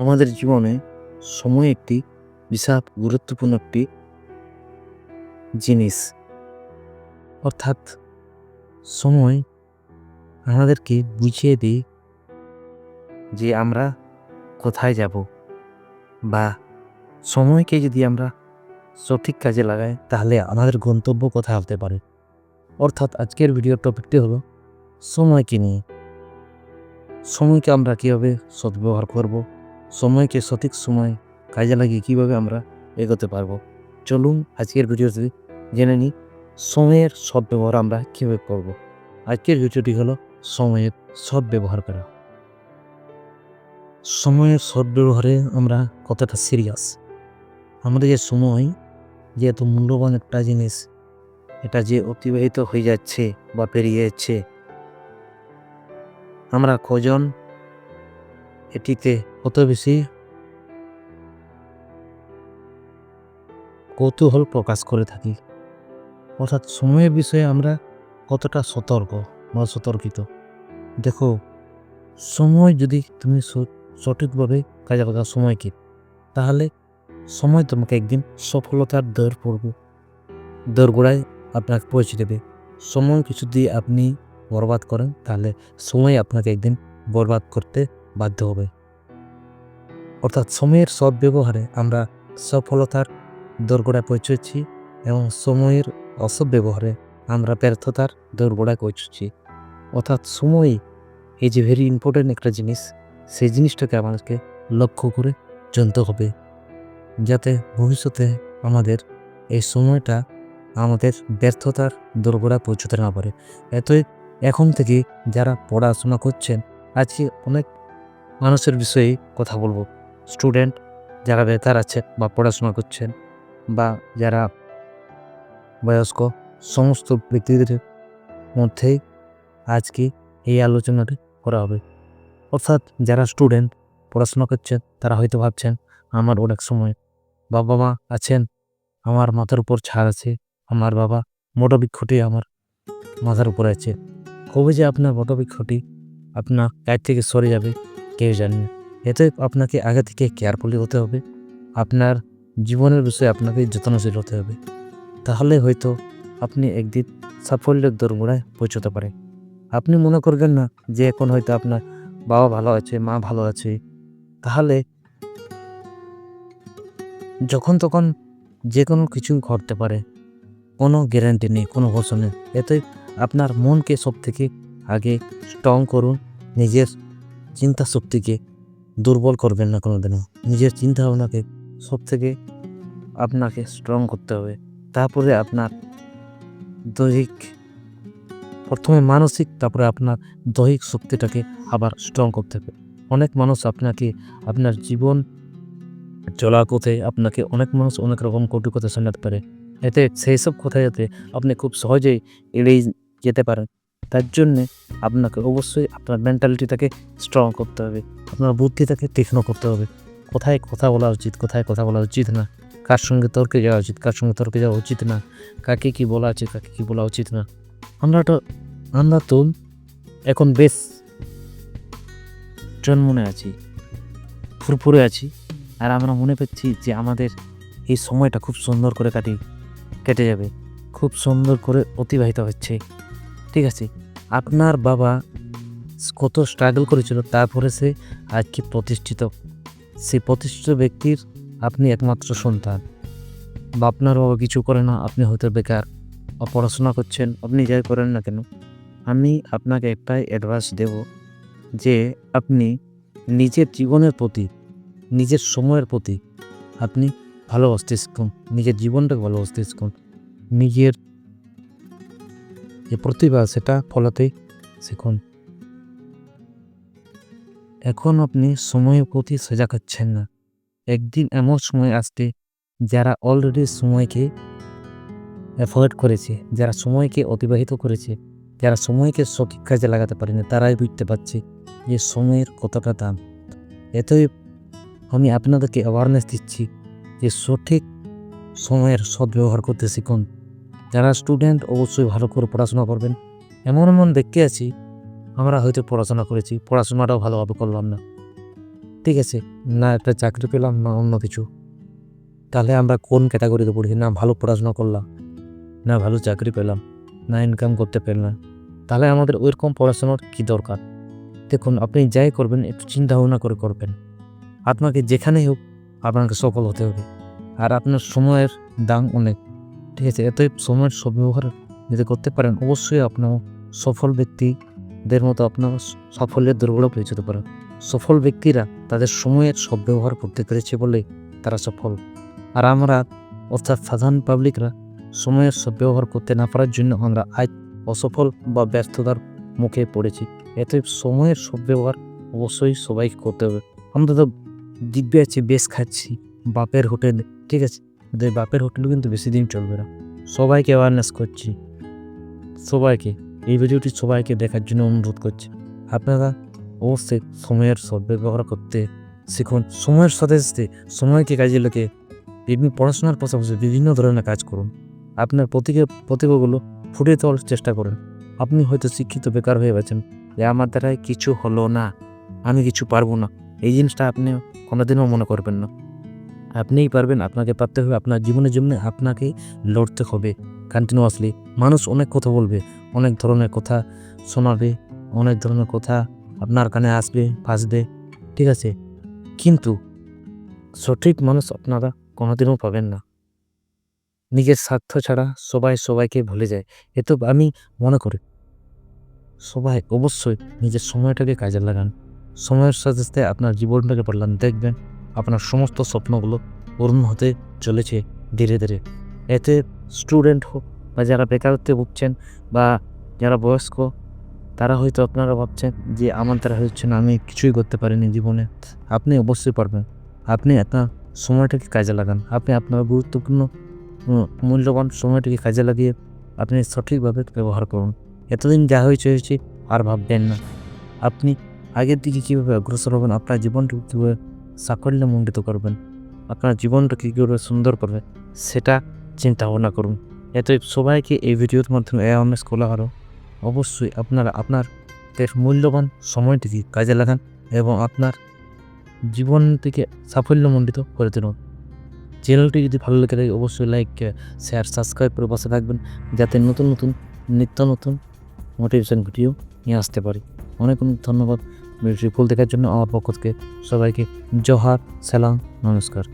আমাদের জীবনে সময় একটি বিশাল গুরুত্বপূর্ণ একটি জিনিস। অর্থাৎ সময় আমাদেরকে বুঝিয়ে দেয় যে আমরা কোথায় যাব বা সময়কে যদি আমরা সঠিক কাজে লাগাই, তাহলে আমাদের গন্তব্য কোথায় হতে পারে। অর্থাৎ আজকের ভিডিওর টপিকটি হলো সময়কে নিয়ে? সময়কে আমরা কীভাবে সদ্ব্যবহার করব? সময়কে সঠিক সময় কাজে লাগিয়ে কীভাবে আমরা এগোতে পারব? চলুন আজকের ভিডিওতে জেনে নিই, সময়ের সদ্ব্যবহার আমরা কীভাবে করব। আজকের ভিডিওটি হলো সময়ের সদ্ব্যবহার করা। সময়ের সদ্ব্যবহারে আমরা কতটা সিরিয়াস আমাদের যে সময়, যে এত মূল্যবান একটা জিনিস, এটা যে অতিবাহিত হয়ে যাচ্ছে বা পেরিয়ে যাচ্ছে, আমরা কজন এটিতে কত বেশি? কৌতূহল প্রকাশ করে থাকি। অর্থাৎ সময়ের বিষয়ে আমরা কতটা সতর্ক বা সতর্কিত? দেখো, সময় যদি তুমি সঠিকভাবে কাজে লাগাও সময়কে তাহলে সময় তোমাকে একদিন সফলতার দৌড় পড়ব। দৌড়গোড়ায় আপনাকে পৌঁছে দেবে। সময় কিছু দিয়ে আপনি বরবাদ করেন, তাহলে সময় আপনাকে একদিন বরবাদ করতে বাধ্য হবে। অর্থাৎ সময়ের সদ্ব্যবহারে আমরা সফলতার দোরগোড়ায় পৌঁছেছি এবং সময়ের অসৎব্যবহারে আমরা ব্যর্থতার দোরগোড়ায় পৌঁছেছি। অর্থাৎ সময় এই যে ভেরি ইম্পর্টেন্ট একটা জিনিস, সেই জিনিসটাকে আমাদেরকে লক্ষ্য করে জানতে হবে। যাতে ভবিষ্যতে আমাদের এই সময়টা আমাদের ব্যর্থতার দোরগোড়ায় পৌঁছতে না পারে। এতই এখন থেকে যারা পড়াশোনা করছেন, আজকে অনেক মানুষের বিষয়ে কথা বলব। স্টুডেন্ট যারা বেতার আছে বা পড়াশোনা করছেন বা যারা বয়স্ক, সমস্ত ব্যক্তিদের মধ্যেই আজকে এই আলোচনাটি করা হবে। অর্থাৎ যারা স্টুডেন্ট, পড়াশোনা করছেন, তারা হয়তো ভাবছেন, আমার অনেক সময় বাবা মা আছেন, আমার মাথার উপর ছাড় আছে, আমার বাবা মোটবৃক্ষটি আমার মাথার উপরে আছে। কবে যে আপনার বটবৃক্ষটি আপনার গায়ের থেকে সরে যাবে কেউ জানে? না এতে আপনাকে আগে থেকে কেয়ারফুলি হতে হবে। আপনার জীবনের বিষয়ে আপনাকে যত্নশীল হতে হবে। তাহলে হয়তো আপনি একদিন সাফল্যের দোরগোড়ায় পৌঁছতে পারে আপনি মনে করবেন না যে এখন হয়তো আপনার বাবা ভালো আছে, মা ভালো আছে। তাহলে যখন তখন যে কোনো কিছু ঘটতে পারে। কোনো গ্যারান্টি নেই, কোনো নেই। এতে আপনার মনকে সব থেকে আগে স্ট্রং করুন, নিজের চিন্তা শক্তিকে দুর্বল করবেন না কোনোদিনও। নিজের চিন্তা ভাবনাকে সব থেকে আপনাকে স্ট্রং করতে হবে। তারপরে আপনার দৈহিক, প্রথমে মানসিক, তারপরে আপনার দৈহিক শক্তিটাকে আবার স্ট্রং করতে হবে। অনেক মানুষ আপনাকে, আপনার জীবন চলার পথে আপনাকে অনেক মানুষ অনেক রকম কটু কথা শোনাতে পারে। এতে সেই সব কথা যাতে আপনি খুব সহজেই এড়িয়ে যেতে পারেন। তার জন্যে আপনাকে অবশ্যই আপনার মেন্টালিটিটাকে স্ট্রং করতে হবে। আপনার বুদ্ধিটাকে তীক্ষ্ণ করতে হবে। কোথায় কথা বলা উচিত, কোথায় কথা বলা উচিত না? কার সঙ্গে তর্কে যাওয়া উচিত, কার সঙ্গে তর্কে যাওয়া উচিত না? কাকে কি বলা উচিত কাকে কি বলা উচিত না? আমরা তো আমরা তো এখন বেশ জন্মনে আছি, ফুরফুরে আছি, আর আমরা মনে পাচ্ছি যে আমাদের এই সময়টা খুব সুন্দর করে কাটি, কেটে যাবে, খুব সুন্দর করে অতিবাহিত হচ্ছে। ঠিক আছে? আপনার বাবা কত স্ট্রাগল করেছিল তারপরে সে আজকে প্রতিষ্ঠিত। সেই প্রতিষ্ঠিত ব্যক্তির আপনি একমাত্র সন্তান। বা আপনার বাবা কিছু করে না, আপনি হয়তো বেকার। বা পড়াশোনা করছেন, আপনি যাই করেন না কেন, আমি আপনাকে একটাই অ্যাডভাইস দেব যে আপনি নিজের জীবনের প্রতি, নিজের সময়ের প্রতি আপনি ভালোবাসতে শিখুন, নিজের জীবনটাকে ভালোবাসতে শিখুন। নিজের যে প্রতিভা সেটা ফলাতে শিখুন। এখন আপনি সময়ের প্রতি সজাগ হচ্ছেন না। একদিন এমন সময় আসবে যারা অলরেডি সময়কে অ্যাভয়েড করেছে, যারা সময়কে অতিবাহিত করেছে, যারা সময়কে সঠিক কাজে লাগাতে পারেনি, তারাই বুঝতে পারছে যে সময়ের কতটা দাম। এতই আমি আপনাদেরকে অ্যাওয়ারনেস দিচ্ছি যে সঠিক সময়ের সদ্ব্যবহার করতে শিখুন। যারা স্টুডেন্ট অবশ্যই ভালো করে পড়াশোনা করবেন। এমন এমন দেখতে আছি, আমরা হয়তো পড়াশোনা করেছি, পড়াশোনাটাও ভালোভাবে করলাম না। ঠিক আছে, না একটা চাকরি পেলাম, না অন্য কিছু। তাহলে আমরা কোন ক্যাটাগরিতে পড়ি? না ভালো পড়াশোনা করলাম, না ভালো চাকরি পেলাম, না ইনকাম করতে পারলাম তাহলে আমাদের ওইরকম পড়াশোনার কী দরকার? দেখুন, আপনি যাই করবেন, একটু চিন্তা ভাবনা করে করবেন। আপনাকে যেখানেই হোক, আপনাকে সফল হতে হবে। আর আপনার সময়ের দাম অনেক। ঠিক আছে এতই সময়ের সদ্ব্যবহার যদি করতে পারেন, অবশ্যই আপনার সফল ব্যক্তিদের মতো আপনার সাফল্যের দুর্বলও পৌঁছতে পারেন সফল ব্যক্তিরা তাদের সময়ের সদ্ব্যবহার করতে পেরেছে বলে তারা সফল। আর আমরা, অর্থাৎ সাধারণ পাবলিকরা, সময়ের সদ্ব্যবহার করতে না পারার জন্য আমরা আজ অসফল বা ব্যর্থতার মুখে পড়েছি। এতে সময়ের সদ্ব্যবহার অবশ্যই সবাইকে করতে হবে। আমরা তো দিব্যে আছি, বেশ খাচ্ছি, বাপের হোটেলে, ঠিক আছে? এই বাপের হোটেলও কিন্তু বেশি দিন চলবে না। সবাইকে অ্যাওয়ারনেস করছি। সবাইকে, এই ভিডিওটি সবাইকে দেখার জন্য অনুরোধ করছি। আপনারা অবশ্যই সময়ের সদ্ব্যবহার করতে শিখুন। সময়ের সাথে সাথে সময়কে কাজে লেগে বিভিন্ন পড়াশোনার পাশাপাশি বিভিন্ন ধরনের কাজ করুন। আপনার প্রতিকে প্রতিভাগুলো ফুটিয়ে তোলার চেষ্টা করুন। আপনি হয়তো শিক্ষিত, বেকার হয়ে গেছেন। যে আমার দ্বারাই কিছু হলো না। আমি কিছু পারব না। এই জিনিসটা আপনি কোনোদিনও মনে করবেন না। আপনিই পারবেন, আপনাকে পারতে হবে, আপনার জীবনের জন্য আপনাকে লড়তে হবে। কন্টিনিউয়াসলি মানুষ অনেক কথা বলবে, অনেক ধরনের কথা শোনাবে, অনেক ধরনের কথা আপনার কানে আসবে ফাঁসবে ঠিক আছে? কিন্তু সঠিক মানুষ আপনারা কোনোদিনও পাবেন না। নিজের স্বার্থ ছাড়া সবাই সবাইকে ভুলে যায়। এ তো আমি মনে করি, সবাই অবশ্যই নিজের সময়টাকে কাজে লাগান। সময়ের সাথে সাথে আপনার জীবনটাকে বললাম দেখবেন আপনার সমস্ত স্বপ্নগুলো পূর্ণ হতে চলেছে ধীরে ধীরে। এতে স্টুডেন্ট হোক বা যারা বেকারত্বে ভুগছেন বা যারা বয়স্ক, তারা হয়তো আপনারা ভাবছেন যে আমার দ্বারা হচ্ছে না, আমি কিছুই করতে পারিনি জীবনে। আপনি অবশ্যই পারবেন। আপনি আপনার সময়টাকে কাজে লাগান। আপনি আপনার গুরুত্বপূর্ণ মূল্যবান সময়টাকে কাজে লাগিয়ে আপনি সঠিকভাবে ব্যবহার করুন। এতদিন যা হয়েছে হয়েছে আর ভাববেন না। আপনি আগের দিকে কীভাবে অগ্রসর হবেন, আপনার জীবনটাকে কীভাবে সাকল্যমণ্ডিত করবেন। আপনার জীবনটাকে কীভাবে সুন্দর করবে, সেটা চিন্তা ভাবনা করুন। এতে সবাইকে এই ভিডিওর মাধ্যমে অ্যাওয়ারনেস করা আরও অবশ্যই আপনারা আপনার মূল্যবান সময়টিকে কাজে লাগান এবং আপনার জীবন থেকে সাফল্যমণ্ডিত করে তুলুন। চ্যানেলটি যদি ভালো লেগে থাকে অবশ্যই লাইক শেয়ার সাবস্ক্রাইব করে বসে থাকবেন, যাতে নতুন নতুন, নিত্য নতুন মোটিভেশন ভিডিও নিয়ে আসতে পারি। অনেক অনেক ধন্যবাদ। ভিডিওটি ফুল দেখার জন্য আমার পক্ষ থেকে সবাইকে জোহার সালাম নমস্কার।